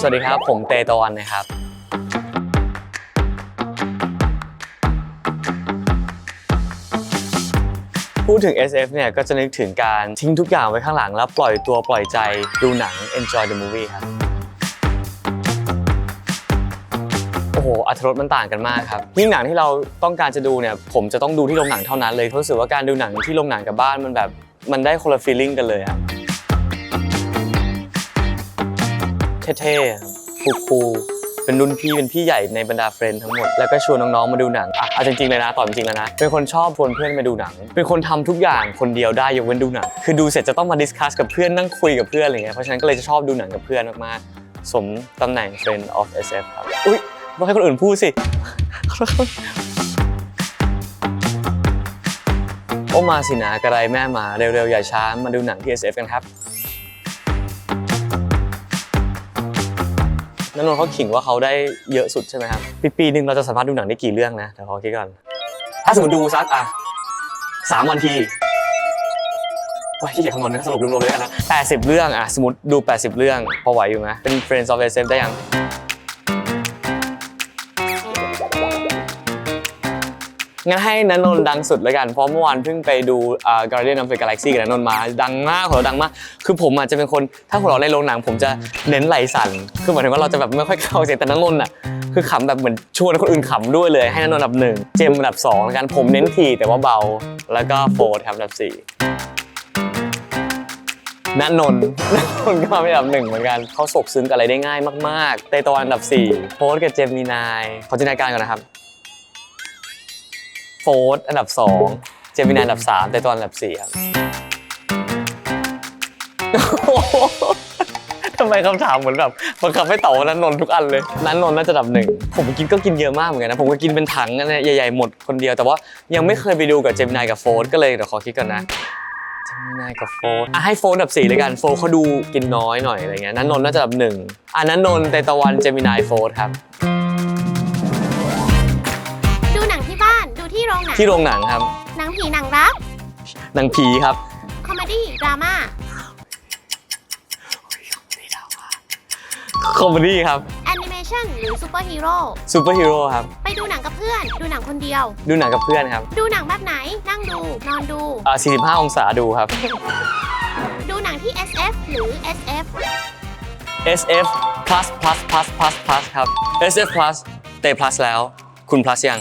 สวัสดีครับ ผมเตตะวันนะครับ พูดถึง SF เนี่ยก็จะนึกถึงการทิ้งทุกอย่างไว้ข้างหลัง แล้วปล่อยตัวปล่อยใจดูหนัง enjoy the movie ครับ โอ้โหอัตรสมันต่างกันมากครับยิ่งหนังที่เราต้องการจะดูเนี่ย ผมจะต้องดูที่โรงหนังเท่านั้นเลยเพราะรู้สึกว่าการดูหนังที่โรงหนังกับบ้านมันแบบ มันได้คนละ feeling กันเลยครับ เท่ๆครับคูลๆเป็นรุ่นพี่เป็นพี่ใหญ่ในบรรดาเฟรนด์ทั้งหมด แล้วก็ชวนน้องๆมาดูหนังอะเอาจริงๆเลยนะตอบจริงๆแล้วนะ เป็นคนชอบชวนเพื่อนมาดูหนัง เป็นคนทำทุกอย่างคนเดียวได้ยกเว้นดูหนัง คือดูเสร็จจะต้องมาดิสคัสกับเพื่อนนั่งคุยกับเพื่อนอะไรเงี้ย เพราะฉะนั้นก็เลยจะชอบดูหนังกับเพื่อนมากๆ สมตำแหน่ง Friend of SF ครับ อุ้ยต้องให้คนอื่นพูดสิ โอ้มาสินะกระไรแม่มาเร็วๆ อย่าช้ามาดูหนังที่ SF กันครับ นันนนท์เขาขิงว่าเขาได้เยอะสุดใช่ไหมครับ ปีปีหนึ่งเราจะสามารถดูหนังได้กี่เรื่องนะเดี๋ยวขอคิดก่อน ถ้าสมมติดูสักอะสามวันทีโอ้ยอย่าคำนวณนะสรุปรวมๆเลยกันนะแปดสิบเรื่องอะสมมติดูแปดสิบเรื่องพอไหวอยู่ไหมเป็น Friends of SF ได้ยัง งั้นให้นันนน์ดังสุดแล้วกัน เพราะเมื่อวานเพิ่งไปดูอ่า Guardian of the Galaxy กับนันนน์มาดังมากหัวเราะดังมาก คือผมอาจจะเป็นคนถ้าหัวเราะในโรงหนังผมจะเน้นไหลสั่นคือหมายถึงว่าเราจะแบบไม่ค่อยเข้าเสียงแต่นันนน์อะคือขำแบบเหมือนชวนคนอื่นขำด้วยเลยให้นันนนท์อันดับหนึ่งเจมส์อันดับสองแล้วกันผมเน้นทีแต่ว่าเบา แล้วก็โฟร์ครับอันดับสี่นันนนท์นันนนท์ก็มาเป็นอันดับหนึ่งเหมือนกัน เขาโศกซึ้งกับอะไรได้ง่ายมาก ๆ เตยตะวันอันดับสี่โฟร์กับเจมินาย ขอจินตนาการก่อนนะครับ ฟร์อันดับ 2 เจมินายอันดับ 3 แต่ตัวอันดับ 4 ครับทำไมคำถามเหมือนแบบบังคับให้ตอบว่านันนนท์ทุกอันเลย นันนนท์น่าจะอันดับหนึ่ง ผมกินก็กินเยอะมากเหมือนกันนะ ผมก็กินเป็นถังอันนี้ใหญ่ๆหมดคนเดียว แต่ว่ายังไม่เคยไปดูกับเจมินายกับโฟร์ก็เลยเดี๋ยวขอคิดก่อนนะเจมินายกับโฟร์อะให้โฟร์อันดับ4เลยกัน โฟร์เขาดูกินน้อยหน่อยอะไรเงี้ย นันนนท์น่าจะอันดับหนึ่งอะนันนนท์เตตะวันเจมินายโฟร์ครับ ที่โรงหนังที่โรงหนังครับ หนังผีหนังรักหนังผีครับ คอมเมดี้ดราม่าคอมเมดี้ครับ แอนิเมชันหรือซูเปอร์ฮีโร่ ซูเปอร์ฮีโร่ครับ ไปดูหนังกับเพื่อน ดูหนังคนเดียว ดูหนังกับเพื่อนครับดูหนังแบบไหน นั่งดู นอนดู อ่า45 องศาดูครับ ดูหนังที่ SF หรือ SF SF plus plus plus plus plus ครับ SF plus เต plus แล้ว คุณ plus ยัง